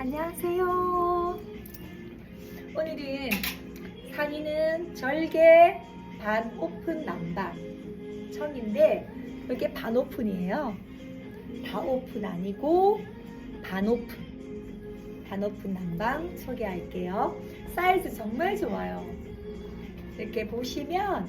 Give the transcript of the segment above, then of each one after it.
안녕하세요. 오늘은 상의는 절개 반 오픈 남방 청인데 이게 반 오픈이에요. 다 오픈 아니고 반 오픈. 반 오픈 남방 소개할게요. 사이즈 정말 좋아요. 이렇게 보시면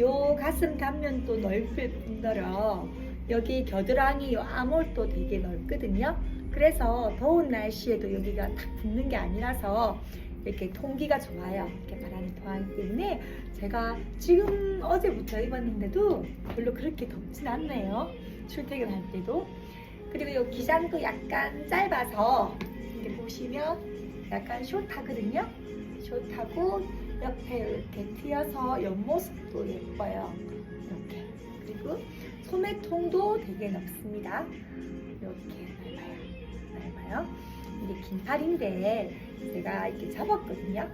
요 가슴 단면도 넓을 뿐더러 여기 겨드랑이 요 암홀도 되게 넓거든요. 그래서 더운 날씨에도 여기가 탁 붙는 게 아니라서 이렇게 통기가 좋아요. 이렇게 바람이 통하기 때문에 제가 지금 어제부터 입었는데도 별로 그렇게 덥진 않네요. 출퇴근할 때도. 그리고 이 기장도 약간 짧아서 이렇게 보시면 약간 숏하거든요. 숏하고 옆에 이렇게 트여서 옆모습도 예뻐요. 이렇게. 그리고 소매통도 되게 넓습니다. 이렇게 넓어요. 넓어요. 이게 긴 팔인데 제가 이렇게 잡았거든요.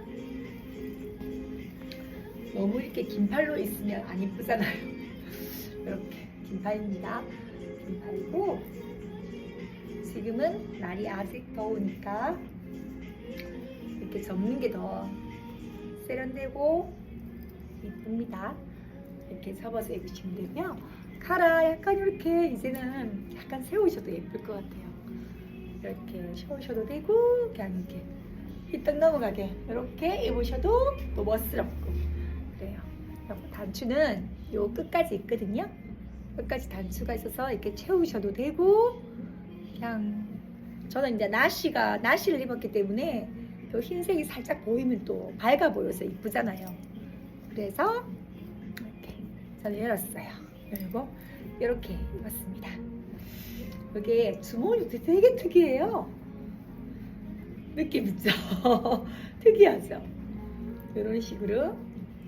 너무 이렇게 긴 팔로 있으면 안 이쁘잖아요. 이렇게 긴 팔입니다. 긴 팔이고 지금은 날이 아직 더우니까 이렇게 접는 게 더 세련되고 이쁩니다. 이렇게 접어서 입으시면 되고요. 카라 약간 이렇게 이제는 약간 세우셔도 예쁠 것 같아요. 이렇게 세우셔도 되고 그냥 이렇게 휘떡 넘어가게 이렇게 입으셔도 또 멋스럽고 그래요. 단추는 요 끝까지 있거든요. 끝까지 단추가 있어서 이렇게 채우셔도 되고 그냥 저는 이제 나시가 나시를 입었기 때문에 요 흰색이 살짝 보이면 또 밝아 보여서 이쁘잖아요. 그래서 이렇게 저는 열었어요. 열고 이렇게 입었습니다. 이게 주머니도 되게 특이해요. 느낌 있죠? 특이하죠? 이런 식으로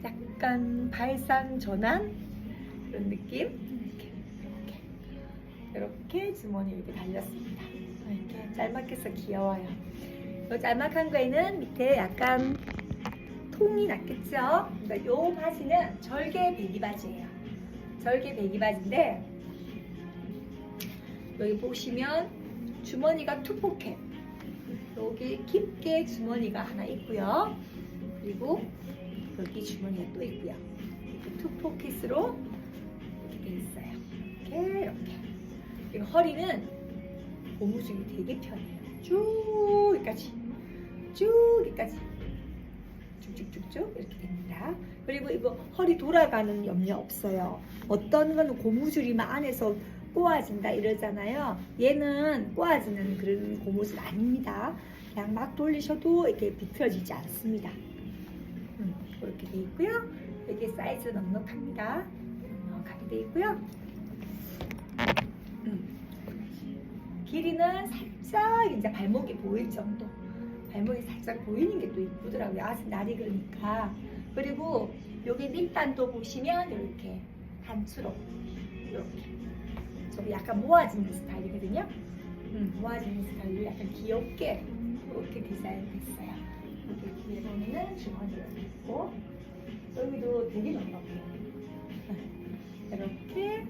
약간 발상 전환 이런 느낌 이렇게 이렇게 이렇게 주머니 이렇게 달렸습니다. 이렇게 짤막해서 귀여워요. 이 짤막한 거에는 밑에 약간 통이 났겠죠? 그러니까 요 바지는 절개 배기 바지예요. 절개 배기 바지인데 여기 보시면 주머니가 투 포켓 여기 깊게 주머니가 하나 있고요. 그리고 여기 주머니가 또 있고요. 이렇게 투 포켓으로 이렇게 돼 있어요. 이렇게 이렇게. 그리고 허리는 고무줄이 되게 편해요. 쭉 여기까지 쭉 여기까지 쭉쭉쭉쭉 이렇게 됩니다. 그리고 이거 허리 돌아가는 염려 없어요. 어떤 거는 고무줄이만 안에서 꼬아진다 이러잖아요. 얘는 꼬아지는 그런 고무줄 아닙니다. 그냥 막 돌리셔도 이렇게 비틀어지지 않습니다. 음, 이렇게 돼 있고요. 여기 사이즈 넉넉합니다. 넉넉하게 돼 있고요. 음. 길이는 살짝 이제 발목이 보일 정도. 발목이 살짝 보이는 게 또 이쁘더라고요. 아직 날이 그러니까. 그리고 여기 밑단도 보시면 이렇게 단추로 이렇게 좀 약간 모아지는 스타일이거든요. 음, 모아지는 스타일로 약간 귀엽게 이렇게 디자인됐어요. 이렇게 뒤에 보면은 주머니가 있고 여기도 되게 넉넉해요. 이렇게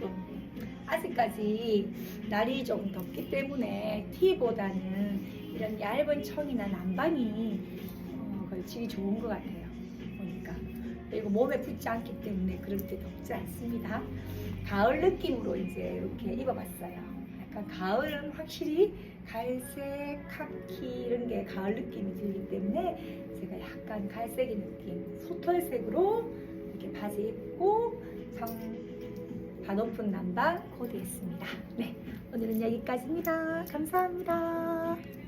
조금 아직까지 날이 조금 덥기 때문에 티보다는 이런 얇은 청이나 남방이 어, 걸치기 좋은 것 같아요. 그리고 몸에 붙지 않기 때문에 그렇게 덥지 않습니다. 가을 느낌으로 이제 이렇게 입어봤어요. 약간 가을은 확실히 갈색, 카키 이런 게 가을 느낌이 들기 때문에 제가 약간 갈색의 느낌, 소털색으로 이렇게 바지 입고 청 반오픈 남방 코디했습니다. 네, 오늘은 여기까지입니다. 감사합니다.